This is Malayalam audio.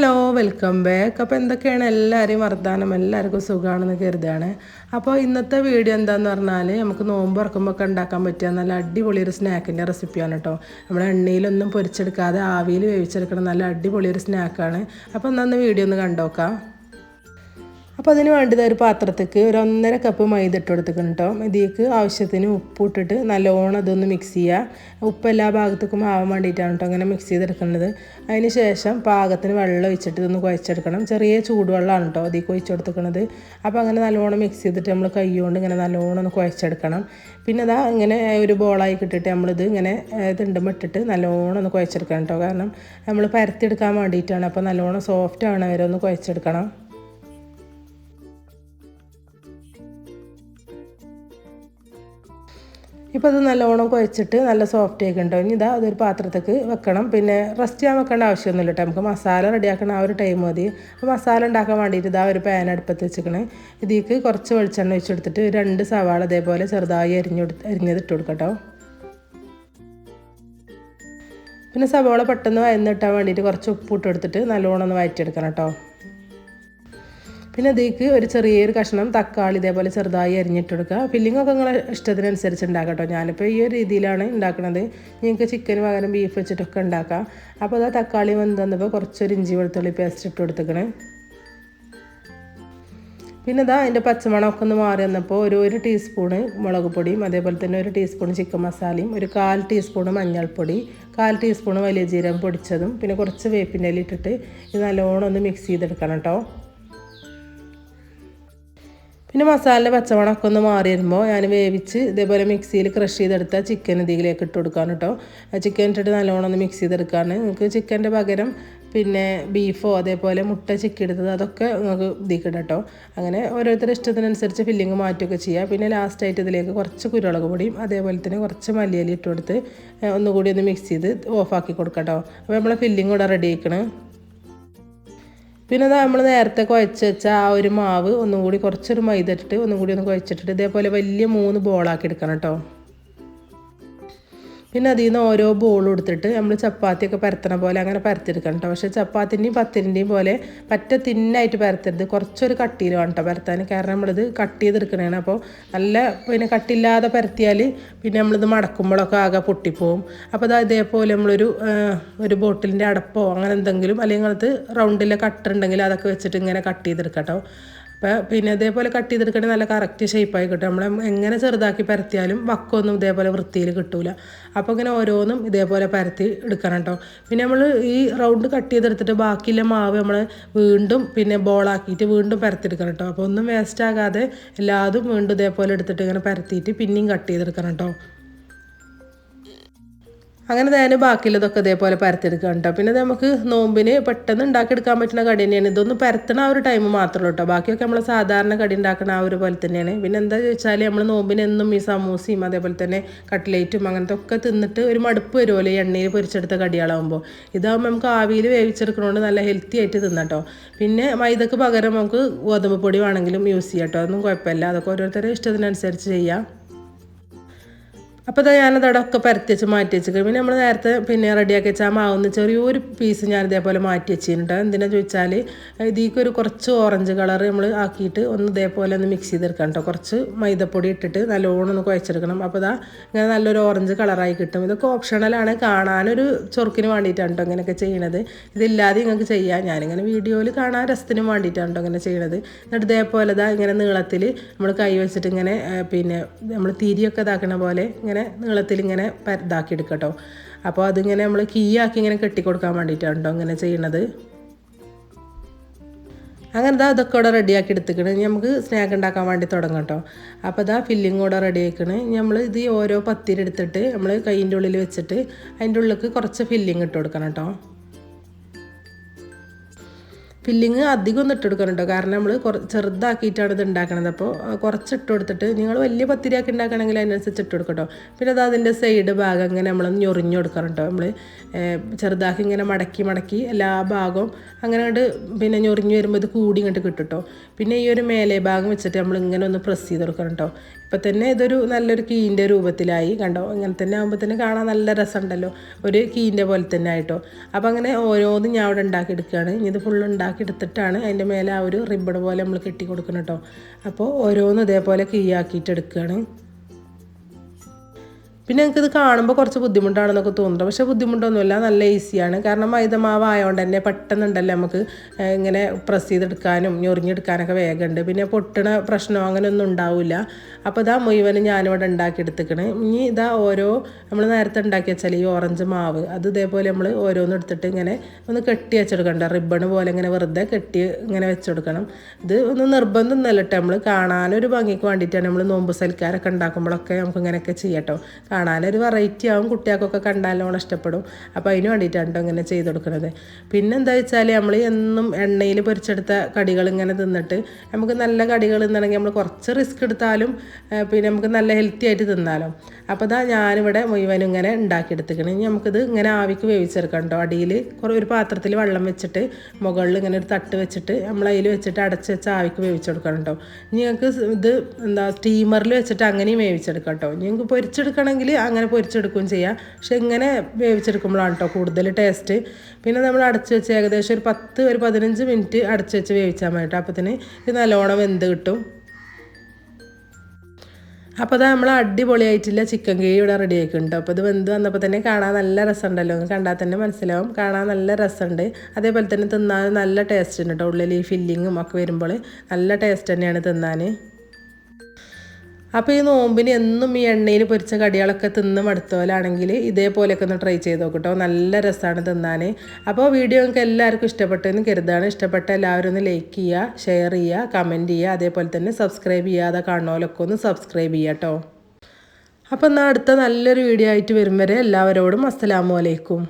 ഹലോ വെൽക്കം ബാക്ക് അപ്പോൾ എന്തൊക്കെയാണ് എല്ലാവരെയും വർദ്ധാനം എല്ലാവർക്കും സുഖമാണെന്ന് കരുതാണ്. അപ്പോൾ ഇന്നത്തെ വീഡിയോ എന്താന്ന് പറഞ്ഞാൽ നമുക്ക് നോമ്പ് ഇറക്കുമ്പോൾ ഒക്കെ ഉണ്ടാക്കാൻ പറ്റിയ നല്ല അടിപൊളി ഒരു സ്നാക്കിന്റെ റെസിപ്പിയാണ് കേട്ടോ നമ്മൾ എണ്ണയിലൊന്നും പൊരിച്ചെടുക്കാതെ ആവിയിൽ വേവിച്ചെടുക്കണം നല്ല അടിപൊളി ഒരു സ്നാക്കാണ് അപ്പോൾ എന്നാൽ വീഡിയോ ഒന്ന് കണ്ടോക്കാം. അപ്പോൾ അതിന് വേണ്ടത് ഒരു പാത്രത്തേക്ക് ഒരു ഒന്നര കപ്പ് മൈദ ഇട്ട് കൊടുത്തേക്കണം കേട്ടോ ഇതിലേക്ക് ആവശ്യത്തിന് ഉപ്പ് ഇട്ടിട്ട് നല്ലോണം അതൊന്ന് മിക്സ് ചെയ്യുക ഉപ്പ് എല്ലാ ഭാഗത്തേക്കും ആവാൻ വേണ്ടിയിട്ടാണ് കേട്ടോ അങ്ങനെ മിക്സ് ചെയ്തെടുക്കുന്നത്. അതിന് ശേഷം പാകത്തിന് വെള്ളം ഒഴിച്ചിട്ട് ഇതൊന്ന് കുഴച്ചെടുക്കണം. ചെറിയ ചൂടുവെള്ളമാണ് കേട്ടോ അതിലേക്ക് ഒഴിച്ച് കൊടുത്തേക്കണത് അപ്പോൾ അങ്ങനെ നല്ലോണം മിക്സ് ചെയ്തിട്ട് നമ്മൾ കൈകൊണ്ട് ഇങ്ങനെ നല്ലോണം ഒന്ന് കുഴച്ചെടുക്കണം. പിന്നെ അതാ ഇങ്ങനെ ഒരു ബോളായി കിട്ടിയിട്ട് നമ്മളിത് ഇങ്ങനെ തിണ്ടുമ്പോൾ ഇട്ടിട്ട് നല്ലോണം ഒന്ന് കുഴച്ചെടുക്കണം കേട്ടോ കാരണം നമ്മൾ പരത്തിയെടുക്കാൻ വേണ്ടിയിട്ടാണ്. അപ്പോൾ നല്ലോണം സോഫ്റ്റ് ആണ് വരെ ഒന്ന് കുഴച്ചെടുക്കണം. ഇപ്പോൾ അത് നല്ലോണം കുഴച്ചിട്ട് നല്ല സോഫ്റ്റ് ആയിക്കുണ്ടോ ഇനി ഇതാ അതൊരു പാത്രത്തേക്ക് വെക്കണം. പിന്നെ റെസ്റ്റ് ചെയ്യാൻ വെക്കേണ്ട ആവശ്യമൊന്നുമില്ല കേട്ടോ നമുക്ക് മസാല റെഡിയാക്കണ ആ ഒരു ടൈം മതി. അപ്പോൾ മസാല ഉണ്ടാക്കാൻ വേണ്ടിയിട്ട് ഇതാ ഒരു പാൻ അടുപ്പത്ത് വെച്ചിക്കണേ ഇതിലേക്ക് കുറച്ച് വെളിച്ചെണ്ണ ഒഴിച്ചെടുത്തിട്ട് രണ്ട് സവാള അതേപോലെ ചെറുതായി അരിഞ്ഞു അരിഞ്ഞത് ഇട്ട് കൊടുക്കട്ടോ. പിന്നെ സവാള പെട്ടെന്ന് വയന്നിട്ടാൻ വേണ്ടിയിട്ട് കുറച്ച് ഉപ്പ് ഇട്ട് എടുത്തിട്ട് നല്ലോണം ഒന്ന് വയറ്റിയെടുക്കണം കേട്ടോ പിന്നെ അതിലേക്ക് ഒരു ചെറിയൊരു കഷ്ണം തക്കാളി ഇതേപോലെ ചെറുതായി അരിഞ്ഞിട്ട് കൊടുക്കുക ഫില്ലിംഗ് ഒക്കെ നിങ്ങളെ ഇഷ്ടത്തിനനുസരിച്ച് ഉണ്ടാക്കാം കേട്ടോ ഞാനിപ്പോൾ ഈ ഒരു രീതിയിലാണ് ഉണ്ടാക്കുന്നത് നിങ്ങൾക്ക് ചിക്കന് പകരം ബീഫ് വെച്ചിട്ടൊക്കെ ഉണ്ടാക്കാം. അപ്പോൾ അത് തക്കാളി വന്നപ്പോൾ കുറച്ചൊരു ഇഞ്ചി വെളുത്തുള്ളി പേസ്റ്റ് ഇട്ട് കൊടുത്തേക്കണേ. പിന്നെ ഇതാ അതിന്റെ പച്ചമണമൊക്കെ ഒന്ന് മാറി വന്നപ്പോൾ ഒരു ഒരു ടീസ്പൂണ് മുളക് പൊടിയും അതേപോലെ തന്നെ ഒരു ടീസ്പൂൺ ചിക്കൻ മസാലയും ഒരു കാൽ ടീസ്പൂണ് മഞ്ഞൾപ്പൊടി കാൽ ടീസ്പൂണ് വലിയ ജീരകം പൊടിച്ചതും പിന്നെ കുറച്ച് വേപ്പിന്റെ ഇട്ടിട്ട് ഇത് നല്ലോണം ഒന്ന് മിക്സ് ചെയ്തെടുക്കണം കേട്ടോ പിന്നെ മസാലയുടെ പച്ചമണമൊക്കെ ഒന്ന് മാറി വരുമ്പോൾ ഞാൻ വേവിച്ച് ഇതേപോലെ മിക്സിയിൽ ക്രഷ് ചെയ്തെടുത്ത ചിക്കൻ ഇതിലേക്ക് ഇട്ട് കൊടുക്കാൻ കേട്ടോ ചിക്കൻ ഇട്ടിട്ട് നല്ലോണം ഒന്ന് മിക്സ് ചെയ്തെടുക്കാണ്. നിങ്ങൾക്ക് ചിക്കന്റെ പകരം പിന്നെ ബീഫോ അതേപോലെ മുട്ട ചിക്കി എടുത്തത് അതൊക്കെ നിങ്ങൾക്ക് ഇതിക്കിടാം കേട്ടോ അങ്ങനെ ഓരോരുത്തരുടെ ഇഷ്ടത്തിനനുസരിച്ച് ഫില്ലിങ് മാറ്റുകയൊക്കെ ചെയ്യുക പിന്നെ ലാസ്റ്റായിട്ട് ഇതിലേക്ക് കുറച്ച് കുരുളക് പൊടിയും അതേപോലെ തന്നെ കുറച്ച് മല്ലിയലി ഇട്ട് കൊടുത്ത് ഒന്നുകൂടി ഒന്ന് മിക്സ് ചെയ്ത് ഓഫാക്കി കൊടുക്കാം കേട്ടോ അപ്പോൾ നമ്മളെ ഫില്ലിങ് കൂടെ റെഡി ആക്കണം പിന്നെ നമ്മൾ നേരത്തെ കുഴച്ച് വെച്ച ആ ഒരു മാവ് ഒന്നും കൂടി കുറച്ചൊരു മൈദ ഇട്ടിട്ട് ഒന്നും കൂടി ഒന്ന് കുഴച്ചിട്ടിട്ട് ഇതേപോലെ വലിയ മൂന്ന് ബോളാക്കി എടുക്കണം കേട്ടോ പിന്നെ അതിൽ നിന്ന് ഓരോ ബോൾ എടുത്തിട്ട് നമ്മൾ ചപ്പാത്തിയൊക്കെ പരത്തണ പോലെ അങ്ങനെ പരത്തിയെടുക്കണം കേട്ടോ പക്ഷേ ചപ്പാത്തിന്റെയും പത്തിന്റെയും പോലെ പറ്റ തിന്നായിട്ട് പരത്തരുത്. കുറച്ചൊരു കട്ടിയിൽ വേണം കേട്ടോ പരത്താൻ. കാരണം നമ്മളിത് കട്ട് ചെയ്തെടുക്കണതാണ് അപ്പോൾ നല്ല പിന്നെ കട്ടില്ലാതെ പരത്തിയാൽ പിന്നെ നമ്മളിത് മടക്കുമ്പോഴൊക്കെ ആകെ പൊട്ടിപ്പോവും. അപ്പോൾ അത് ഇതേപോലെ നമ്മളൊരു ഒരു ബോട്ടിലിന്റെ അടപ്പോ അങ്ങനെ എന്തെങ്കിലും അല്ലെങ്കിൽ അത് റൗണ്ടിലെ കട്ടുണ്ടെങ്കിൽ അതൊക്കെ വെച്ചിട്ട് ഇങ്ങനെ കട്ട് ചെയ്തെടുക്കാം കേട്ടോ അപ്പോൾ പിന്നെ ഇതേപോലെ കട്ട് ചെയ്തെടുക്കണമെങ്കിൽ നല്ല കറക്റ്റ് ഷേപ്പായി കിട്ടും. നമ്മൾ എങ്ങനെ ചെറുതാക്കി പരത്തിയാലും വക്കൊന്നും ഇതേപോലെ വൃത്തിയിൽ കിട്ടൂല. അപ്പോൾ ഇങ്ങനെ ഓരോന്നും ഇതേപോലെ പരത്തി എടുക്കണം കേട്ടോ പിന്നെ നമ്മൾ ഈ റൗണ്ട് കട്ട് ചെയ്തെടുത്തിട്ട് ബാക്കിയുള്ള മാവ് നമ്മൾ വീണ്ടും പിന്നെ ബോളാക്കിയിട്ട് വീണ്ടും പരത്തിയെടുക്കണം കേട്ടോ അപ്പോൾ ഒന്നും വേസ്റ്റ് ആകാതെ എല്ലാതും വീണ്ടും ഇതേപോലെ എടുത്തിട്ട് ഇങ്ങനെ പരത്തിയിട്ട് പിന്നെയും കട്ട് ചെയ്തെടുക്കണം കേട്ടോ അങ്ങനെ ഞാൻ ബാക്കിയുള്ളതൊക്കെ ഇതേപോലെ പരത്തെടുക്കാം കേട്ടോ. പിന്നെ നമുക്ക് നോമ്പിന് പെട്ടെന്ന് ഉണ്ടാക്കിയെടുക്കാൻ പറ്റുന്ന കടി തന്നെയാണ്. ഇതൊന്നും പരത്തണ ആ ഒരു ടൈം മാത്രമേ കേട്ടോ. ബാക്കിയൊക്കെ നമ്മൾ സാധാരണ കടി ഉണ്ടാക്കുന്ന ആ ഒരു പോലെ തന്നെയാണ്. പിന്നെ എന്താ ചോദിച്ചാൽ നമ്മൾ നോമ്പിന് എന്നും ഈ സമൂസയും അതേപോലെ തന്നെ കട്ട്ലേറ്റും അങ്ങനത്തെ ഒക്കെ തിന്നിട്ട് ഒരു മടുപ്പ് വരുമല്ലോ ഈ എണ്ണയിൽ പൊരിച്ചെടുത്ത കടികളാകുമ്പോൾ ഇതാകുമ്പോൾ നമുക്ക് ആവിയിൽ വേവിച്ചെടുക്കണോണ്ട് നല്ല ഹെൽത്തി ആയിട്ട് തിന്നട്ടോ പിന്നെ മൈദക്ക് പകരം നമുക്ക് ഗോതമ്പ് പൊടി വേണമെങ്കിലും യൂസ് ചെയ്യാം കേട്ടോ. അതൊന്നും കുഴപ്പമില്ല. അതൊക്കെ ഓരോരുത്തരുടെ ഇഷ്ടത്തിനനുസരിച്ച് ചെയ്യാം. അപ്പോൾ ഇതാ ഞാനത് ഒക്കെ പരത്തി വെച്ച് മാറ്റി വെച്ചിട്ട് പിന്നെ നമ്മൾ നേരത്തെ പിന്നെ റെഡിയാക്കി വെച്ചാൽ മാവുന്ന ചെറിയൊരു പീസ് ഞാൻ ഇതേപോലെ മാറ്റി വെച്ചിട്ടുണ്ട് എന്തിനാണെന്ന് ചോദിച്ചാൽ ഇതിലേക്ക് ഒരു കുറച്ച് ഓറഞ്ച് കളർ നമ്മൾ ആക്കിയിട്ട് ഒന്ന് ഇതേപോലെ ഒന്ന് മിക്സ് ചെയ്തെടുക്കണം കേട്ടോ കുറച്ച് മൈദപ്പൊടി ഇട്ടിട്ട് നല്ലോണം ഒന്ന് കുഴച്ചെടുക്കണം. അപ്പോൾ ഇതാ ഇങ്ങനെ നല്ലൊരു ഓറഞ്ച് കളറായി കിട്ടും. ഇതൊക്കെ ഓപ്ഷണലാണ് കാണാനൊരു ചൊറുക്കിന് വേണ്ടിയിട്ടാണ് കേട്ടോ ഇങ്ങനെയൊക്കെ ചെയ്യണത്. ഇതില്ലാതെ നിങ്ങൾക്ക് ചെയ്യാം. ഞാനിങ്ങനെ വീഡിയോയിൽ കാണാൻ രസത്തിന് വേണ്ടിയിട്ടാണ് കേട്ടോ ഇങ്ങനെ ചെയ്യണത്. എന്നിട്ട് ഇതേപോലെ ഇതാ ഇങ്ങനെ നീളത്തിൽ നമ്മൾ കൈ വെച്ചിട്ട് ഇങ്ങനെ പിന്നെ നമ്മൾ തിരിയൊക്കെ ഇതാക്കണ പോലെ ഇങ്ങനെ നീളത്തിൽ ഇങ്ങനെ ഇതാക്കി എടുക്കട്ടോ അപ്പോൾ അതിങ്ങനെ നമ്മൾ കീ ആക്കി ഇങ്ങനെ കെട്ടിക്കൊടുക്കാൻ വേണ്ടിയിട്ടാണ് കേട്ടോ ഇങ്ങനെ ചെയ്യണത്. അങ്ങനെ ഇതാ ഇതൊക്കെ ഇവിടെ റെഡിയാക്കി എടുത്തിക്കണ്. നമുക്ക് സ്നാക്ക് ഉണ്ടാക്കാൻ വേണ്ടി തുടങ്ങാം കേട്ടോ അപ്പോൾ ഇതാ ഫില്ലിങ് കൂടെ റെഡി ആക്കണ് നമ്മൾ ഇത് ഓരോ പത്തിരി എടുത്തിട്ട് നമ്മൾ കൈന്റെ ഉള്ളിൽ വെച്ചിട്ട് അതിന്റെ ഉള്ളിലേക്ക് കുറച്ച് ഫില്ലിങ് ഇട്ട് കൊടുക്കണം കേട്ടോ ഫില്ലിങ് അധികം ഒന്നും ഇട്ടെടുക്കണം കാരണം നമ്മൾ കുറ ചെറുതാക്കിയിട്ടാണ് ഇത് ഉണ്ടാക്കണത്. അപ്പോൾ കുറച്ച് ഇട്ട് കൊടുത്തിട്ട് നിങ്ങൾ വലിയ പത്തിരിയാക്കി ഉണ്ടാക്കണമെങ്കിൽ അതിനനുസരിച്ച് ഇട്ട് കൊടുക്കട്ടോ. പിന്നെ അത് അതിന്റെ സൈഡ് ഭാഗം ഇങ്ങനെ നമ്മൾ ഞൊറിഞ്ഞു കൊടുക്കണം നമ്മൾ ചെറുതാക്കി ഇങ്ങനെ മടക്കി മടക്കി എല്ലാ ഭാഗവും അങ്ങനെ കണ്ട് പിന്നെ ഞൊറിഞ്ഞു വരുമ്പോൾ ഇത് കൂടി ഇങ്ങോട്ട് കിട്ടും കേട്ടോ പിന്നെ ഈ ഒരു മേലെ ഭാഗം വെച്ചിട്ട് നമ്മൾ ഇങ്ങനെ ഒന്ന് പ്രസ് ചെയ്ത് കൊടുക്കണം ഇപ്പം തന്നെ ഇതൊരു നല്ലൊരു കീന്റെ രൂപത്തിലായി. കണ്ടോ? ഇങ്ങനെ തന്നെ ആകുമ്പോൾ തന്നെ കാണാൻ നല്ല രസമുണ്ടല്ലോ. ഒരു കീന്റെ പോലെ തന്നെ ആയിട്ടോ. അപ്പോൾ അങ്ങനെ ഓരോന്നും ഞാൻ അവിടെ ഉണ്ടാക്കിയെടുക്കുകയാണ് ഇനി ഇത് ഫുള്ള് ഉണ്ടാക്കിയെടുത്തിട്ടാണ് അതിന്റെ മേലെ ആ ഒരു റിബൺ പോലെ നമ്മൾ കെട്ടി കൊടുക്കണം കേട്ടോ. അപ്പോൾ ഓരോന്നും ഇതേപോലെ കീയാക്കിയിട്ട് എടുക്കുകയാണ്. പിന്നെ എനിക്കിത് കാണുമ്പോൾ കുറച്ച് ബുദ്ധിമുട്ടാണെന്നൊക്കെ തോന്നുന്നുണ്ട്. പക്ഷേ ബുദ്ധിമുട്ടൊന്നുമില്ല. നല്ല ഈസിയാണ്. കാരണം മൈദമാവ് ആയതുകൊണ്ട് തന്നെ പെട്ടെന്നുണ്ടല്ലോ നമുക്ക് ഇങ്ങനെ പ്രസ് ചെയ്തെടുക്കാനും ഞൊറിഞ്ഞെടുക്കാനൊക്കെ വേഗമുണ്ട് പിന്നെ പൊട്ടണ പ്രശ്നമോ അങ്ങനെയൊന്നും ഉണ്ടാവില്ല. അപ്പോൾ ഇതാ മുഴുവനും ഞാനിവിടെ ഉണ്ടാക്കിയെടുത്തിക്കണ്. ഇനി ഇതാ ഓരോ നമ്മൾ നേരത്തെ ഉണ്ടാക്കി വെച്ചാൽ ഈ ഓറഞ്ച് മാവ് അത് ഇതേപോലെ നമ്മൾ ഓരോന്നും എടുത്തിട്ട് ഇങ്ങനെ ഒന്ന് കെട്ടി വെച്ചെടുക്കണ്ട? റിബൺ പോലെ ഇങ്ങനെ വെറുതെ കെട്ടി ഇങ്ങനെ വെച്ചെടുക്കണം. ഇത് ഒന്ന് നിർബന്ധം നല്ലിട്ട് നമ്മൾ കാണാനൊരു ഭംഗിക്ക് വേണ്ടിയിട്ടാണ് നമ്മൾ നോമ്പ് സൽക്കാരൊക്കെ ഉണ്ടാക്കുമ്പോഴൊക്കെ നമുക്ക് ഇങ്ങനെയൊക്കെ ചെയ്യട്ടോ കാണാനൊരു വെറൈറ്റി ആവും. കുട്ടികൾക്കൊക്കെ കണ്ടാലോണം ഇഷ്ടപ്പെടും. അപ്പോൾ അതിന് വേണ്ടിയിട്ടാണ് കേട്ടോ ഇങ്ങനെ ചെയ്ത് കൊടുക്കുന്നത്. പിന്നെ എന്താ വെച്ചാൽ നമ്മൾ എന്നും എണ്ണയിൽ പൊരിച്ചെടുത്ത കടികൾ ഇങ്ങനെ തിന്നിട്ട് നമുക്ക് നല്ല കടികൾ തിന്നണമെങ്കിൽ നമ്മൾ കുറച്ച് റിസ്ക് എടുത്താലും പിന്നെ നമുക്ക് നല്ല ഹെൽത്തി ആയിട്ട് തിന്നാലോ. അപ്പോൾ ഇതാ ഞാനിവിടെ മുഴുവനും ഇങ്ങനെ ഉണ്ടാക്കിയെടുത്തിക്കണം ഇനി നമുക്കിത് ഇങ്ങനെ ആവിക്ക് വേവിച്ചെടുക്കാം കേട്ടോ അടിയിൽ കുറേ ഒരു പാത്രത്തിൽ വെള്ളം വെച്ചിട്ട് മുകളിൽ ഇങ്ങനെ ഒരു തട്ട് വെച്ചിട്ട് നമ്മൾ അതിൽ വെച്ചിട്ട് അടച്ച് വെച്ച് ആവിക്ക് വേവിച്ചെടുക്കണം കേട്ടോ ഇനി ഞങ്ങൾക്ക് ഇത് എന്താ സ്റ്റീമറിൽ വെച്ചിട്ട് അങ്ങനെയും വേവിച്ചെടുക്കാം കേട്ടോ ഞങ്ങൾക്ക് പൊരിച്ചെടുക്കണമെങ്കിൽ അങ്ങനെ പൊരിച്ചെടുക്കുകയും ചെയ്യാം. പക്ഷെ ഇങ്ങനെ വേവിച്ചെടുക്കുമ്പോഴാണ് കേട്ടോ കൂടുതൽ ടേസ്റ്റ്. പിന്നെ നമ്മൾ അടച്ച് വെച്ച് ഏകദേശം ഒരു പത്ത് ഒരു പതിനഞ്ച് മിനിറ്റ് അടച്ച് വെച്ച് വേവിച്ചാൽ മതി കേട്ടോ അപ്പത്തിന് ഇത് നല്ലോണം വെന്ത് കിട്ടും. അപ്പോൾ അത് നമ്മൾ അടിപൊളിയായിട്ടില്ല ചിക്കൻ കറി ഇവിടെ റെഡി ആക്കിയിട്ടുണ്ട് അപ്പോൾ ഇത് വെന്ത് വന്നപ്പോൾ തന്നെ കാണാൻ നല്ല രസമുണ്ടല്ലോ. കണ്ടാൽ തന്നെ മനസ്സിലാവും. കാണാൻ നല്ല രസമുണ്ട്. അതേപോലെ തന്നെ തിന്നാൻ നല്ല ടേസ്റ്റ് ഉണ്ട് കേട്ടോ ഉള്ളിൽ ഈ ഫില്ലിങ്ങും ഒക്കെ വരുമ്പോൾ നല്ല ടേസ്റ്റ് തന്നെയാണ് തിന്നാൻ. അപ്പോൾ ഈ നോമ്പിന് എന്നും ഈ എണ്ണയിൽ പൊരിച്ച കടികളൊക്കെ തിന്ന് മടുത്തോലാണെങ്കിൽ ഇതേപോലെയൊക്കെ ഒന്ന് ട്രൈ ചെയ്ത് നോക്കട്ടോ നല്ല രസമാണ് തിന്നാൻ അപ്പോൾ വീഡിയോ നിങ്ങൾക്ക് എല്ലാവർക്കും ഇഷ്ടപ്പെട്ടെന്ന് കരുതാണ്. ഇഷ്ടപ്പെട്ട എല്ലാവരും ഒന്ന് ലൈക്ക് ചെയ്യുക ഷെയർ ചെയ്യുക കമന്റ് ചെയ്യുക. അതേപോലെ തന്നെ സബ്സ്ക്രൈബ് ചെയ്യാതെ കാണുന്നവരൊക്കെ ഒന്ന് സബ്സ്ക്രൈബ് ചെയ്യുക കേട്ടോ അപ്പോൾ എന്നാൽ അടുത്ത നല്ലൊരു വീഡിയോ ആയിട്ട് വരും വരെ. എല്ലാവരോടും അസ്സലാമു അലൈക്കും.